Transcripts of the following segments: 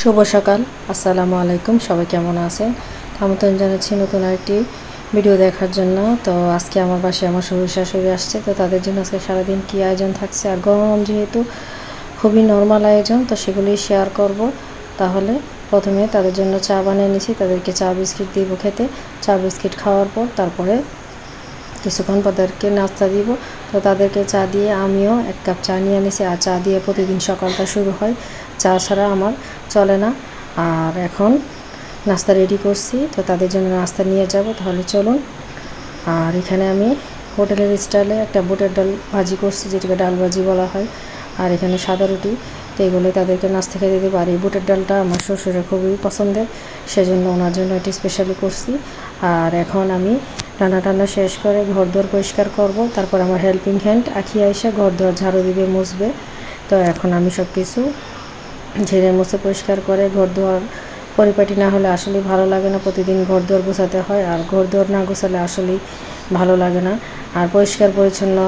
শুভ সকাল, আসসালামু আলাইকুম, সবাই কেমন আছেন? আমন্ত্রণ জানাচ্ছি নতুন আরেকটি ভিডিও দেখার জন্য। তো আজকে আমার বাসায় আমার শ্বশুর শাশুড়ি আসছে, তো তাদের জন্য আজকে সারাদিন কী আয়োজন থাকছে? আর গরম যেহেতু খুবই নর্মাল আয়োজন, তো সেগুলোই শেয়ার করব। তাহলে প্রথমে তাদের জন্য চা বানিয়ে নিয়েছি তাদেরকে চা বিস্কিট দিব খেতে। চা বিস্কিট খাওয়ার পর তারপরে কিছুক্ষণ তাদেরকে নাস্তা দিব। তো তাদেরকে চা দিয়ে আমিও এক কাপ চা নিয়ে নিছি। আর চা দিয়ে প্রতিদিন সকালটা শুরু হয়। চা ছাড়া আমার চলে না। আর এখন নাস্তা রেডি করছি, তো তাদের জন্য নাস্তা নিয়ে যাব। তাহলে চলুন। আর এখানে আমি হোটেলের স্টাইলে একটা বুটের ডাল ভাজি করছি, যেটাকে ডাল ভাজি বলা হয়। আর এখানে সাদা রুটি, তো এগুলো তাদেরকে নাস্তা খেয়ে দিতে পারি বুটের ডালটা আমার শ্বশুরের খুবই পছন্দের, সেজন্য ওনার জন্য এটি স্পেশালি করছি। আর এখন আমি রান্না টান্না শেষ করে ঘর দুয়ার পরিষ্কার করব। তারপর আমার হেল্পিং হ্যান্ড আঁকিয়ে এসে ঘর দুয়ার ঝাড়ু দিবে, মুছবে। তো এখন আমি সব কিছু ঝেড়ে মুছে পরিষ্কার করে ঘর দুয়ার পরিপাটি না হলে আসলেই ভালো লাগে না। প্রতিদিন ঘর দুয়ার গোছাতে হয় আর ঘর দুয়ার না গোছালে আসলেই ভালো লাগে না। আর পরিষ্কার পরিচ্ছন্ন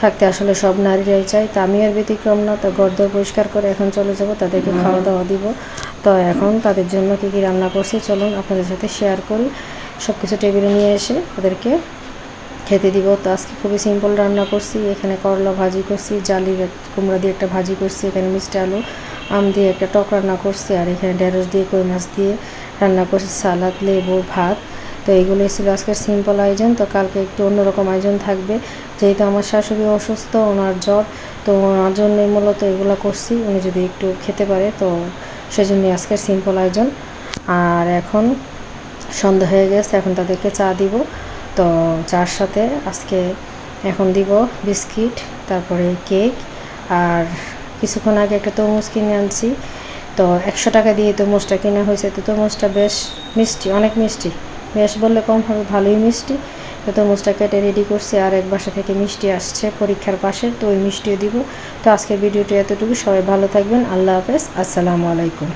থাকতে আসলে সব নারীরাই চাই তা আমি আর ব্যতিক্রম না তো ঘর দুয়ার পরিষ্কার করে এখন চলে যাব তাদেরকে খাওয়া দাওয়া দিব। তো এখন তাদের জন্য কী কী রান্না করছি চলুন আপনাদের সাথে শেয়ার করি। সব কিছু টেবিলে নিয়ে এসে ওদেরকে খেতে দিব। তো আজকে খুবই সিম্পল রান্না করছি। এখানে করলা ভাজি করছি জালি কুমড়া দিয়ে একটা ভাজি করছি এখানে মিষ্টি আলু আম দিয়ে একটা টক রান্না করছি, আর এখানে ঢেঁড়স দিয়ে, কই মাছ দিয়ে রান্না করছি, সালাদ, লেবু, ভাত। তো এইগুলোই ছিল আজকের সিম্পল আয়োজন। তো কালকে একটু অন্যরকম আয়োজন থাকবে। যেহেতু আমার শাশুড়ি অসুস্থ, ওনার জ্বর, তো ওনার জন্যই মূলত এগুলো করছি। উনি যদি একটু খেতে পারে, তো সেজন্যই আজকের সিম্পল আয়োজন। আর এখন সন্ধ্যা হয়ে গেছে, এখন তাদেরকে চা দিব। তো চার সাথে আজকে এখন দিব বিস্কিট, তারপরে কেক, আর কিছুক্ষণ আগে একটা তরমুজ কিনে আনছি। তো একশো টাকা দিয়ে তরমুজটা কেনা হয়েছে। তো তরমুজটা বেশ মিষ্টি, অনেক মিষ্টি। বেশ বললে কম হবে, ভালোই মিষ্টি। তো তরমুজটা কেটে রেডি করছি আর এক বাসা থেকে মিষ্টি আসছে পরীক্ষার পাশে, তো ওই মিষ্টিও দিব। তো আজকের ভিডিওটি এতটুকু। সবাই ভালো থাকবেন। আল্লাহ হাফেজ। আসসালামু আলাইকুম।